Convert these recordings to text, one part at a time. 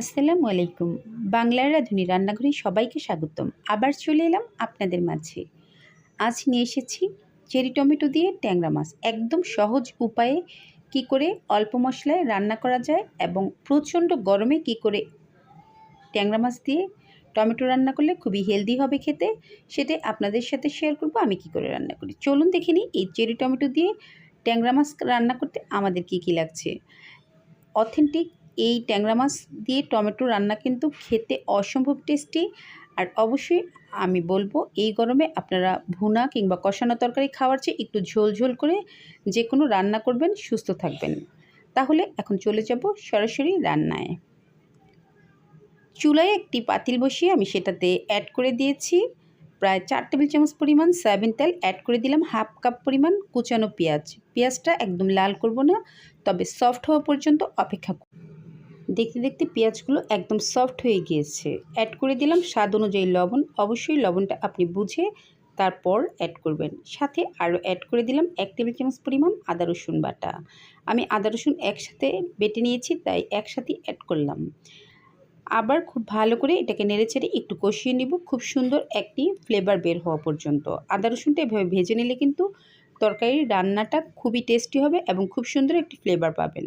আসসালামু আলাইকুম। বাংলার রাঁধুনি রান্নাঘরে সবাইকে স্বাগতম। আবার চলে এলাম আপনাদের মাঝে। আজ নিয়ে এসেছি চেরি টমেটো দিয়ে ট্যাংরা মাছ। একদম সহজ উপায়ে কি করে অল্প মশলায় রান্না করা যায় এবং প্রচণ্ড গরমে কি করে ট্যাংরা মাছ দিয়ে টমেটো রান্না করলে খুবই হেলদি হবে খেতে, সেটা আপনাদের সাথে শেয়ার করব আমি কি করে রান্না করি। চলুন দেখে নিই এই চেরি টমেটো দিয়ে ট্যাংরা মাছ রান্না করতে আমাদের কি কি লাগছে। অথেন্টিক এই ট্যাংরা মাছ দিয়ে টমেটো রান্না কিন্তু খেতে অসম্ভব টেস্টি। আর অবশ্যই আমি বলব, এই গরমে আপনারা ভুনা কিংবা কষানো তরকারি খাওয়ার চেয়ে একটু ঝোল ঝোল করে যে কোনো রান্না করবেন, সুস্থ থাকবেন। তাহলে এখন চলে যাব সরাসরি রান্নায়। চুলায় একটি পাতিল বসিয়ে আমি সেটাতে অ্যাড করে দিয়েছি। প্রায় চার টেবিল চামচ পরিমাণ সয়াবিন তেল অ্যাড করে দিলাম হাফ কাপ পরিমাণ কুচানো পেঁয়াজ। পেঁয়াজটা একদম লাল করব না, তবে সফট হওয়া পর্যন্ত অপেক্ষা করব। দেখতে দেখতে পেঁয়াজগুলো একদম সফট হয়ে গিয়েছে। অ্যাড করে দিলাম স্বাদ অনুযায়ী লবণ। অবশ্যই লবণটা আপনি বুঝে তারপর অ্যাড করবেন। সাথে আরও অ্যাড করে দিলাম এক টেবিল চামচ পরিমাণ আদা রসুন বাটা। আমি আদা রসুন একসাথে বেটে নিয়েছি, তাই একসাথে অ্যাড করলাম। আবার খুব ভালো করে এটাকে নেড়ে নেড়েচেড়ে একটু কষিয়ে নিব। খুব সুন্দর একটি ফ্লেভার বের হওয়া পর্যন্ত। আদা রসুনটা এভাবে ভেজে নিলে কিন্তু তরকারির রান্নাটা খুবই টেস্টি হবে এবং খুব সুন্দর একটি ফ্লেভার পাবেন।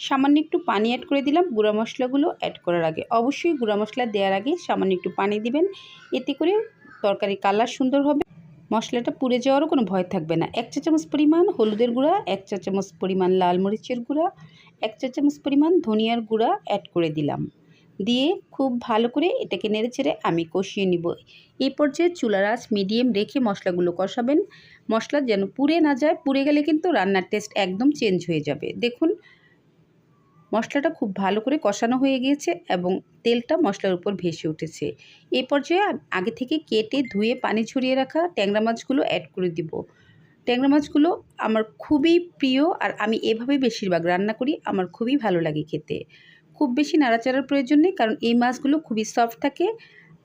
সামান্য একটু পানি অ্যাড করে দিলাম, গুঁড়া মশলাগুলো অ্যাড করার আগে। অবশ্যই গুঁড়া মশলা দেওয়ার আগে সামান্য একটু পানি দিবেন, এতে করে তরকারি কালার সুন্দর হবে। মশলাটা পুড়ে যাওয়ারও কোনো ভয় থাকবে না। এক চা চামচ পরিমাণ হলুদের গুঁড়া, এক চা চামচ পরিমাণ লাল মরিচের গুঁড়া, এক চা চামচ পরিমাণ ধনিয়ার গুঁড়া অ্যাড করে দিলাম। দিয়ে খুব ভালো করে এটাকে নেড়ে ছেড়ে আমি কষিয়ে নিব। এই পর্যায়ে চুলার আঁচ মিডিয়াম রেখে মশলাগুলো কষাবেন। মশলা যেন পুড়ে না যায়, পুড়ে গেলে কিন্তু রান্নার টেস্ট একদম চেঞ্জ হয়ে যাবে। দেখুন, মশলাটা খুব ভালো করে কষানো হয়ে গিয়েছে এবং তেলটা মশলার উপর ভেসে উঠেছে। এই পর্যায়ে আগে থেকে কেটে ধুয়ে পানি ছড়িয়ে রাখা ট্যাংরা মাছগুলো অ্যাড করে দিব। ট্যাংরা মাছগুলো আমার খুবই প্রিয় আর আমি এভাবেই বেশিরভাগ রান্না করি, আমার খুবই ভালো লাগে খেতে। খুব বেশি নাড়াচাড়ার প্রয়োজন নেই, কারণ এই মাছগুলো খুবই সফট থাকে।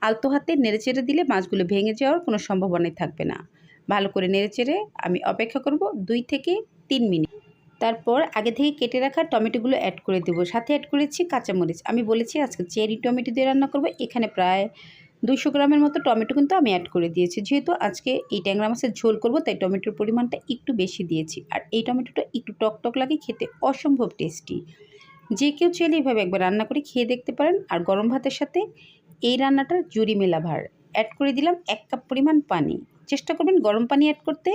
আলতো হাতে নেড়েচেড়ে দিলে মাছগুলো ভেঙে যাওয়ার কোনো সম্ভাবনাই থাকবে না। ভালো করে নেড়েচেড়ে আমি অপেক্ষা করব দুই থেকে তিন মিনিট। তারপর আগে থেকে কেটে রাখা টমেটোগুলো অ্যাড করে দেবো। সাথে অ্যাড করেছি কাঁচামরিচ। আমি বলেছি আজকে চেরি টমেটো দিয়ে রান্না করব। এখানে প্রায় দুশো গ্রামের মতো টমেটো কিন্তু আমি অ্যাড করে দিয়েছি। যেহেতু আজকে এই ট্যাংরা মাছের ঝোল করব, তাই টমেটোর পরিমাণটা একটু বেশি দিয়েছি। আর এই টমেটোটা একটু টক টক লাগে, খেতে অসম্ভব টেস্টি যে কেউ চাইলে এইভাবে একবার রান্না করে খেয়ে দেখতে পারেন। আর গরম ভাতের সাথে এই রান্নাটার জুড়ি মেলা ভার অ্যাড করে দিলাম এক কাপ পরিমাণ পানি। চেষ্টা করবেন গরম পানি অ্যাড করতে।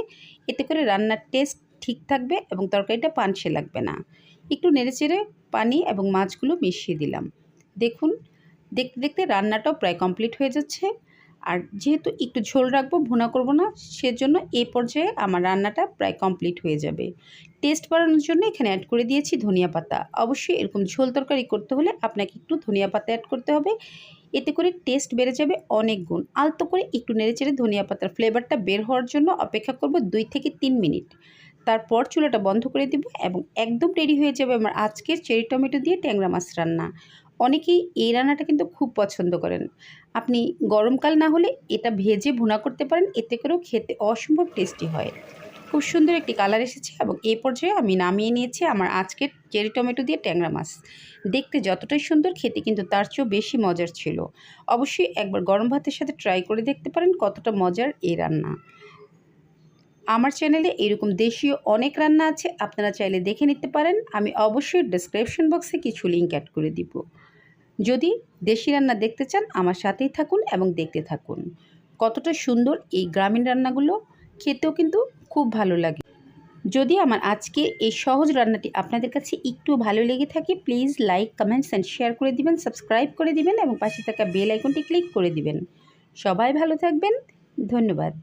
এতে করে রান্নার টেস্ট ঠিক থাকবে এবং তরকারিটা পানসে লাগবে না। একটু নেড়েচেড়ে পানি এবং মাছগুলো মিশিয়ে দিলাম। দেখুন, দেখতে দেখতে রান্নাটাও প্রায় কমপ্লিট হয়ে যাচ্ছে। আর যেহেতু একটু ঝোল রাখব, ভুনা করব না, সেজন্য এই পর্যায়ে আমার রান্নাটা প্রায় কমপ্লিট হয়ে যাবে। টেস্ট বাড়ানোর জন্য এখানে অ্যাড করে দিয়েছি ধনিয়া পাতা। অবশ্যই এরকম ঝোল তরকারি করতে হলে আপনাকে একটু ধনিয়া পাতা অ্যাড করতে হবে। এতে করে টেস্ট বেড়ে যাবে অনেক গুণ। আলতো করে একটু নেড়েচেড়ে ধনিয়া পাতার ফ্লেভারটা বের হওয়ার জন্য অপেক্ষা করব দুই থেকে তিন মিনিট। তারপর চুলাটা বন্ধ করে দিব এবং একদম রেডি হয়ে যাবে আমার আজকের চেরি টমেটো দিয়ে ট্যাংরা মাছ রান্না। অনেকেই এই রান্নাটা কিন্তু খুব পছন্দ করেন। আপনি গরমকাল না হলে এটা ভেজে ভুনা করতে পারেন, এতে করেও খেতে অসম্ভব টেস্টি হয়। খুব সুন্দর একটি কালার এসেছে এবং এই পর্যায়ে আমি নামিয়ে নিয়েছি আমার আজকের চেরি টমেটো দিয়ে ট্যাংরা মাছ। দেখতে যতটাই সুন্দর, খেতে কিন্তু তার চেয়েও বেশি মজার ছিল। অবশ্যই একবার গরম ভাতের সাথে ট্রাই করে দেখতে পারেন কতটা মজার এই রান্না। আমার চ্যানেলে এরকম দেশীয় অনেক রান্না আছে, আপনারা চাইলে দেখে নিতে পারেন। আমি অবশ্যই ডিসক্রিপশন বক্সে কিছু লিঙ্ক অ্যাড করে দিব। যদি দেশি রান্না দেখতে চান, আমার সাথেই থাকুন এবং দেখতে থাকুন। কতটা সুন্দর এই গ্রামীণ রান্নাগুলো, খেতেও কিন্তু খুব ভালো লাগে। যদি আমার আজকে এই সহজ রান্নাটি আপনাদের কাছে একটু ভালো লেগে থাকে please like comments and share করে দিবেন সাবস্ক্রাইব করে দিবেন এবং পাশে থাকা বেল আইকনটি ক্লিক করে দিবেন। সবাই ভালো থাকবেন। ধন্যবাদ।